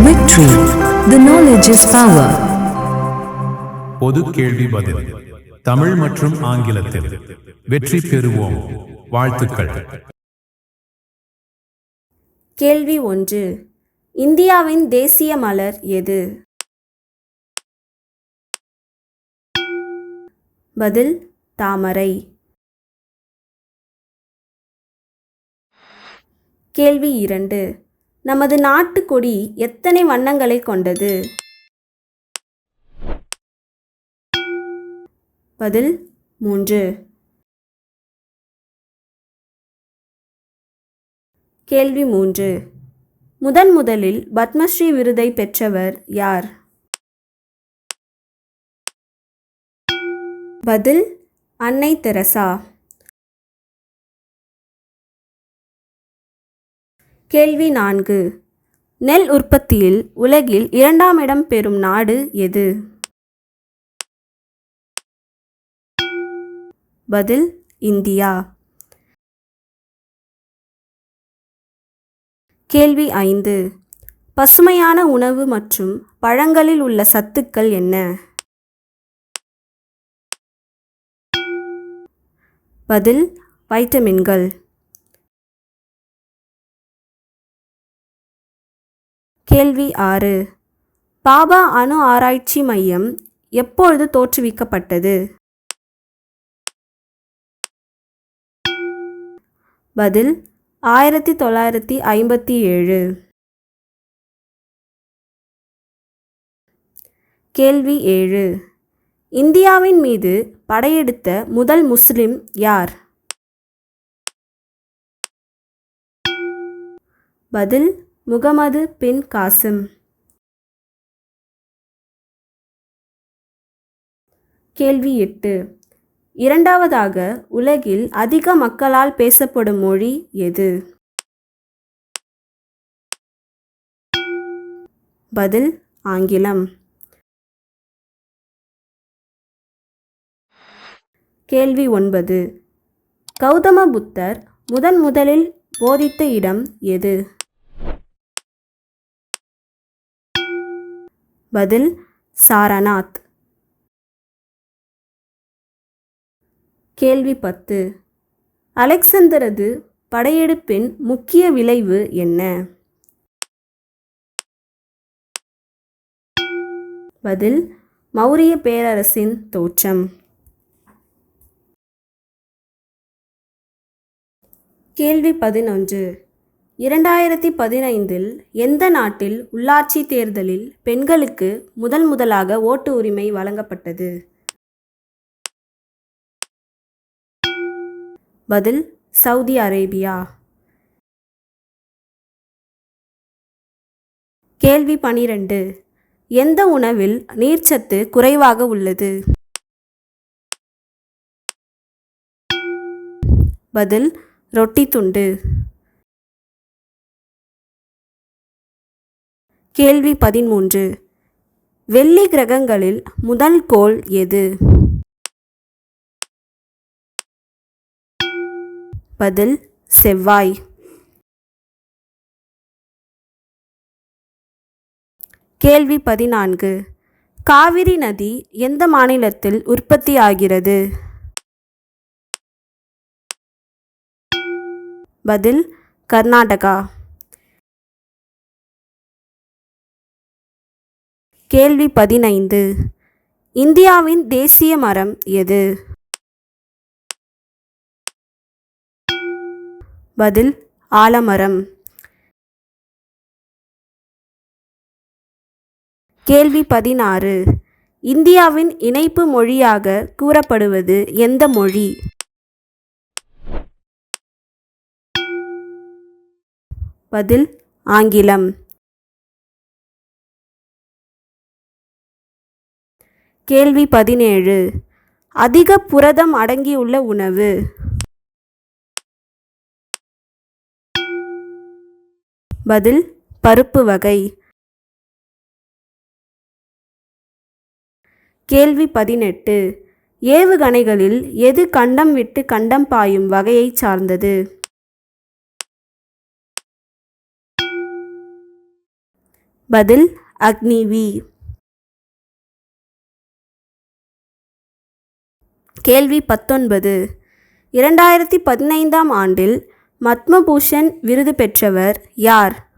Victory. The knowledge is power. பொது கேள்வி பதில். தமிழ் மற்றும் ஆங்கிலத்தில் வெற்றி பெறுவோம். வாழ்த்துக்கள். கேள்வி ஒன்று. இந்தியாவின் தேசிய மலர் எது? பதில் தாமரை. கேள்வி இரண்டு. நமது நாட்டு கொடி எத்தனை வண்ணங்களை கொண்டது? பதில் மூன்று. கேள்வி மூன்று. முதன் முதலில் பத்மஸ்ரீ விருதை பெற்றவர் யார்? பதில் அன்னை தெரசா. கேள்வி நான்கு. நெல் உற்பத்தியில் உலகில் இரண்டாம் இடம் பெறும் நாடு எது? பதில் இந்தியா. கேள்வி ஐந்து. பசுமையான உணவு மற்றும் பழங்களில் உள்ள சத்துக்கள் என்ன? பதில் வைட்டமின்கள். கேள்வி ஆறு. பாபா அணு ஆராய்ச்சி மையம் எப்பொழுது தோற்றுவிக்கப்பட்டது? பதில் ஆயிரத்தி தொள்ளாயிரத்தி ஐம்பத்தி ஏழு. கேள்வி ஏழு. இந்தியாவின் மீது படையெடுத்த முதல் முஸ்லிம் யார்? பதில் முகமது பின் காசிம். கேள்வி எட்டு. இரண்டாவதாக உலகில் அதிக மக்களால் பேசப்படும் மொழி எது? பதில் ஆங்கிலம். கேள்வி ஒன்பது. கௌதம புத்தர் முதன் முதலில் போதித்த இடம் எது? பதில் சாரநாத். கேள்வி பத்து. அலெக்சந்தரது படையெடுப்பின் முக்கிய விளைவு என்ன? பதில் மௌரிய பேரரசின் தோற்றம். கேள்வி பதினொன்று. இரண்டாயிரத்தி பதினைந்தில் எந்த நாட்டில் உள்ளாட்சி தேர்தலில் பெண்களுக்கு முதல் முதலாக ஓட்டு உரிமை வழங்கப்பட்டது? பதில் சவுதி அரேபியா. கேள்வி பனிரெண்டு. எந்த உணவில் நீர்ச்சத்து குறைவாக உள்ளது? பதில் ரொட்டி துண்டு. கேள்வி பதிமூன்று வெள்ளி கிரகங்களில் முதல் கோள் எது? பதில் செவ்வாய். கேள்வி பதினான்கு. காவிரி நதி எந்த மாநிலத்தில் உற்பத்தி ஆகிறது? பதில் கர்நாடகா. கேள்வி பதினைந்து. இந்தியாவின் தேசிய மரம் எது? பதில் ஆலமரம். கேள்வி பதினாறு. இந்தியாவின் இணைப்பு மொழியாக கூறப்படுவது எந்த மொழி? பதில் ஆங்கிலம். கேள்வி பதினேழு. அதிக புரதம் அடங்கியுள்ள உணவு. பதில் பருப்பு வகை. கேள்வி பதினெட்டு. ஏவுகணைகளில் எது கண்டம் விட்டு கண்டம் பாயும் வகையைச் சார்ந்தது? பதில் அக்னிவி கேள்வி பத்தொன்பது. இரண்டாயிரத்தி பதினைந்தாம் ஆண்டில் பத்மபூஷன் விருது பெற்றவர் யார்?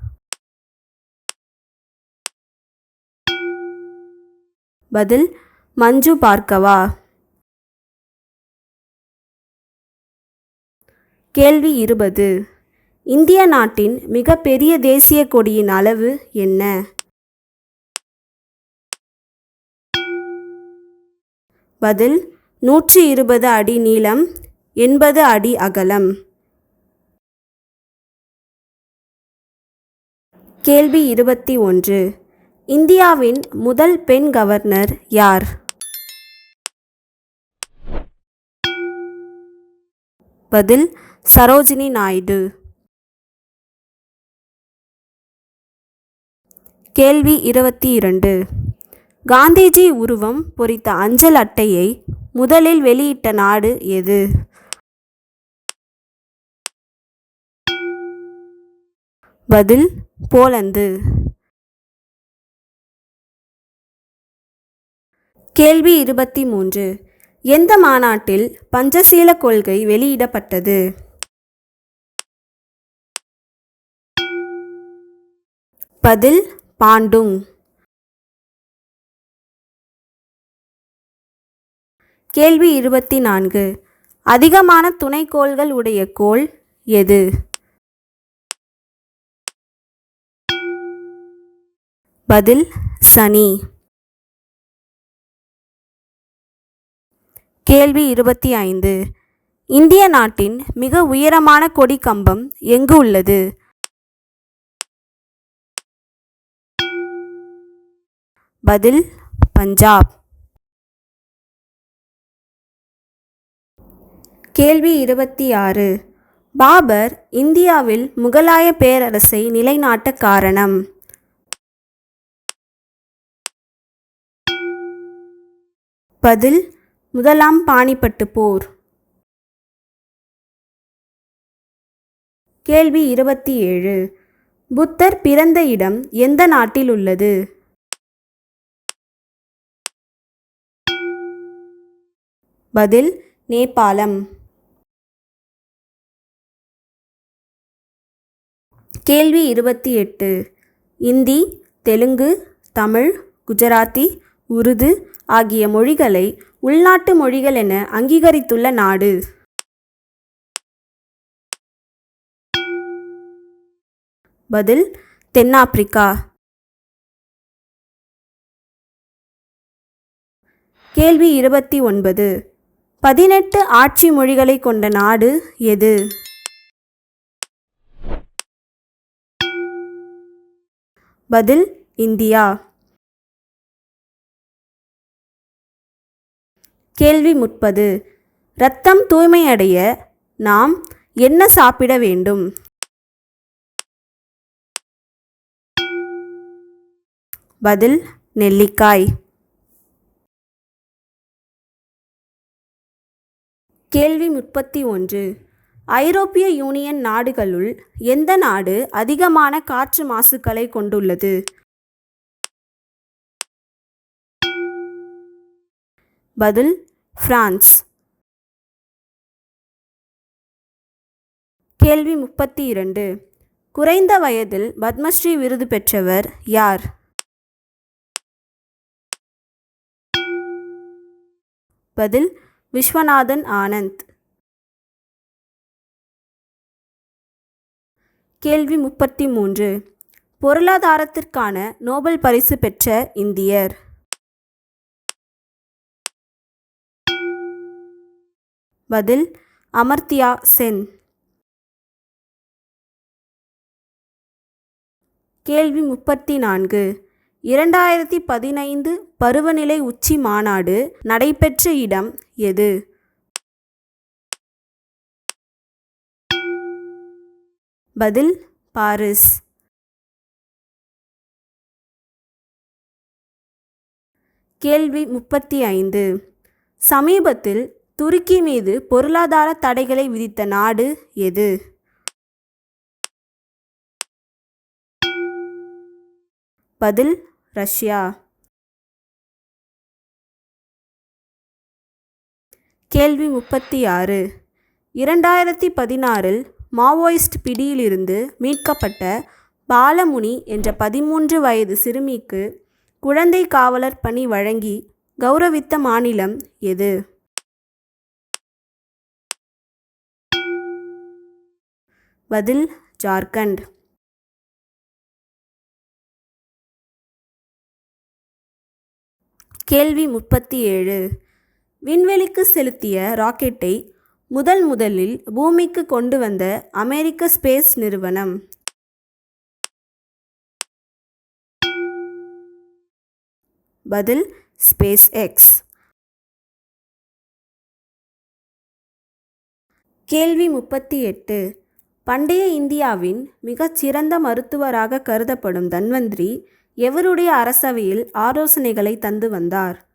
பதில் மஞ்சு பார்க்கவா? கேள்வி இருபது. இந்திய நாட்டின் மிகப்பெரிய தேசிய கொடியின் அளவு என்ன? பதில் நூற்றி இருபது அடி நீளம் எண்பது அடி அகலம். கேள்வி இருபத்தி ஒன்று. இந்தியாவின் முதல் பெண் கவர்னர் யார்? பதில் சரோஜினி நாயுடு. கேள்வி இருபத்தி இரண்டு. காந்திஜி உருவம் பொறித்த அஞ்சல் அட்டையை முதலில் வெளியிட்ட நாடு எது? பதில் போலந்து. கேள்வி இருபத்தி மூன்று எந்த மாநாட்டில் பஞ்சசீல கொள்கை வெளியிடப்பட்டது? பதில் பாண்டுங். கேள்வி இருபத்தி நான்கு. அதிகமான துணைக்கோள்கள் உடைய கோள் எது? பதில் சனி. கேள்வி இருபத்தி ஐந்து. இந்திய நாட்டின் மிக உயரமான கொடி கம்பம் எங்கு உள்ளது? பதில் பஞ்சாப். கேள்வி இருபத்தி ஆறு. பாபர் இந்தியாவில் முகலாய பேரரசை நிலைநாட்ட காரணம்? பதில் முதலாம் பாணிப்பட்டு போர். கேள்வி இருபத்தி ஏழு. புத்தர் பிறந்த இடம் எந்த நாட்டில் உள்ளது? பதில் நேபாளம். கேள்வி இருபத்தி எட்டு இந்தி தெலுங்கு தமிழ் குஜராத்தி உருது ஆகிய மொழிகளை உள்நாட்டு மொழிகள் என அங்கீகரித்துள்ள நாடு. பதில் தென்னாப்பிரிக்கா. கேள்வி இருபத்தி ஒன்பது. பதினெட்டு ஆட்சி மொழிகளை கொண்ட நாடு எது? பதில் இந்தியா. கேள்வி முப்பது. இரத்தம் தூய்மையடைய நாம் என்ன சாப்பிட வேண்டும்? பதில் நெல்லிக்காய். கேள்வி முப்பத்தி ஒன்று. ஐரோப்பிய யூனியன் நாடுகளுள் எந்த நாடு அதிகமான காற்று மாசுக்களை கொண்டுள்ளது? பதில் பிரான்ஸ். கேள்வி முப்பத்தி இரண்டு குறைந்த வயதில் பத்மஸ்ரீ விருது பெற்றவர் யார்? பதில் விஸ்வநாதன் ஆனந்த். கேள்வி முப்பத்தி மூன்று பொருளாதாரத்திற்கான நோபல் பரிசு பெற்ற இந்தியர். பதில் அமர்த்தியா சென். கேள்வி முப்பத்தி நான்கு இரண்டாயிரத்தி பதினைந்து பருவநிலை உச்சி மாநாடு நடைபெற்ற இடம் எது? பதில் பாரிஸ். கேள்வி முப்பத்தி ஐந்து. சமீபத்தில் துருக்கி மீது பொருளாதார தடைகளை விதித்த நாடு எது? பதில் ரஷ்யா. கேள்வி முப்பத்தி ஆறு. இரண்டாயிரத்தி பதினாறில் மாவோயிஸ்ட் பிடியிலிருந்து மீட்கப்பட்ட பாலமுனி என்ற பதிமூன்று வயது சிறுமிக்கு குழந்தை காவலர் பணி வழங்கி கௌரவித்த மாநிலம் எது? பதில் ஜார்க்கண்ட். கேள்வி முப்பத்தி ஏழு. விண்வெளிக்கு செலுத்திய ராக்கெட்டை முதல் முதலில் பூமிக்கு கொண்டு வந்த அமெரிக்க ஸ்பேஸ் நிறுவனம். பதில் ஸ்பேஸ் எக்ஸ். கேள்வி முப்பத்தி எட்டு. பண்டைய இந்தியாவின் மிகச்சிறந்த மருத்துவராக கருதப்படும் தன்வந்திரி எவருடைய அரசவையில் ஆலோசனைகளை தந்து வந்தார்?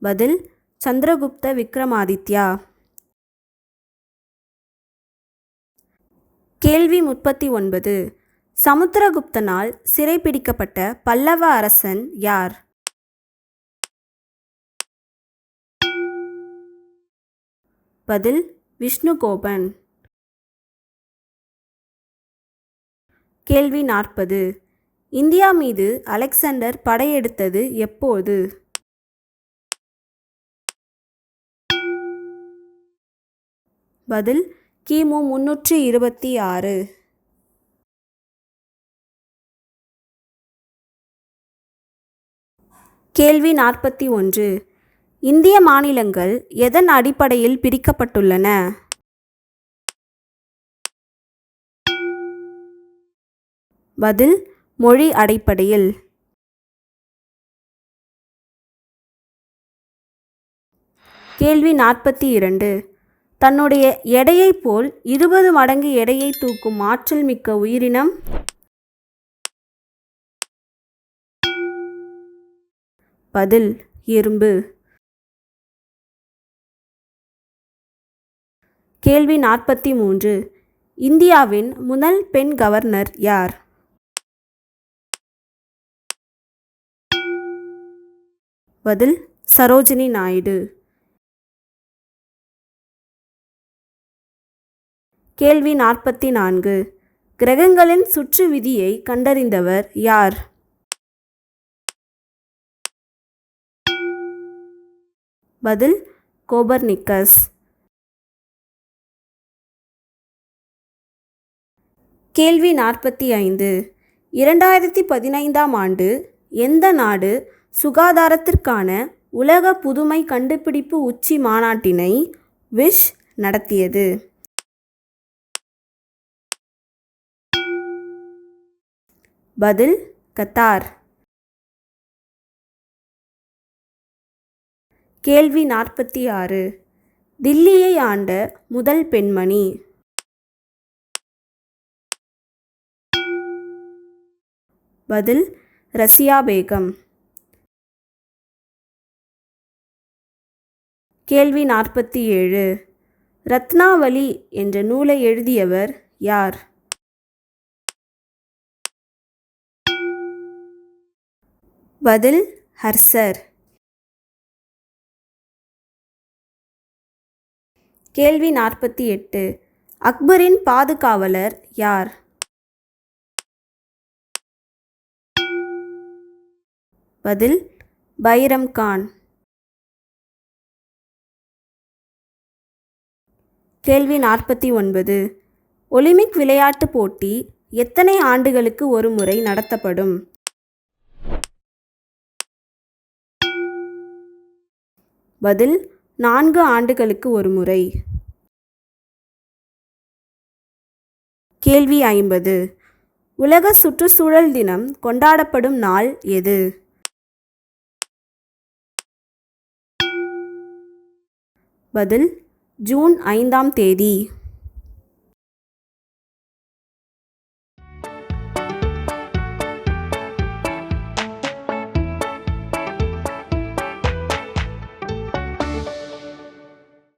பதில் சந்திரகுப்த விக்ரமாதித்யா. கேள்வி முப்பத்தி ஒன்பது. சமுத்திரகுப்தனால் சிறைப்பிடிக்கப்பட்ட பல்லவ அரசன் யார்? பதில் விஷ்ணுகோபன். கேள்வி நாற்பது. இந்தியா மீது அலெக்சாண்டர் படையெடுத்தது எப்போது? பதில் கிமு முன்னூற்றி இருபத்தி ஆறு. கேள்வி நாற்பத்தி ஒன்று. இந்திய மாநிலங்கள் எதன் அடிப்படையில் பிரிக்கப்பட்டுள்ளன? பதில் மொழி அடிப்படையில். கேள்வி நாற்பத்தி இரண்டு. தன்னுடைய எடையைப் போல் இருபது மடங்கு எடையை தூக்கும் ஆற்றல் மிக்க உயிரினம். பதில் எறும்பு. கேள்வி நாற்பத்தி மூன்று. இந்தியாவின் முதல் பெண் கவர்னர் யார்? பதில் சரோஜினி நாயுடு. கேள்வி நாற்பத்தி நான்கு. கிரகங்களின் சுற்று விதியை கண்டறிந்தவர் யார்? பதில் கோபர்னிக்கஸ். கேள்வி நாற்பத்தி ஐந்து. இரண்டாயிரத்தி பதினைந்தாம் ஆண்டு எந்த நாடு சுகாதாரத்திற்கான உலக புதுமை கண்டுபிடிப்பு உச்சி மாநாட்டினை விஷ் நடத்தியது? பதில் கத்தார். கேள்வி நாற்பத்தி ஆறு தில்லியை ஆண்ட முதல் பெண்மணி. பதில் ரசியா பேகம். கேள்வி நாற்பத்தி ஏழு ரத்னாவளி என்ற நூலை எழுதியவர் யார்? பதில் ஹர்சர் கேள்வி நாற்பத்தி எட்டு. அக்பரின் பாதுகாவலர் யார்? பதில் பைரம் கான். கேள்வி நாற்பத்தி ஒன்பது. ஒலிம்பிக் விளையாட்டுப் போட்டி எத்தனை ஆண்டுகளுக்கு ஒரு முறை நடத்தப்படும்? பதில் நான்கு ஆண்டுகளுக்கு ஒரு முறை. கேள்வி ஐம்பது. உலக சுற்றுச்சூழல் தினம் கொண்டாடப்படும் நாள் எது? பதில் ஜூன் ஐந்தாம் தேதி.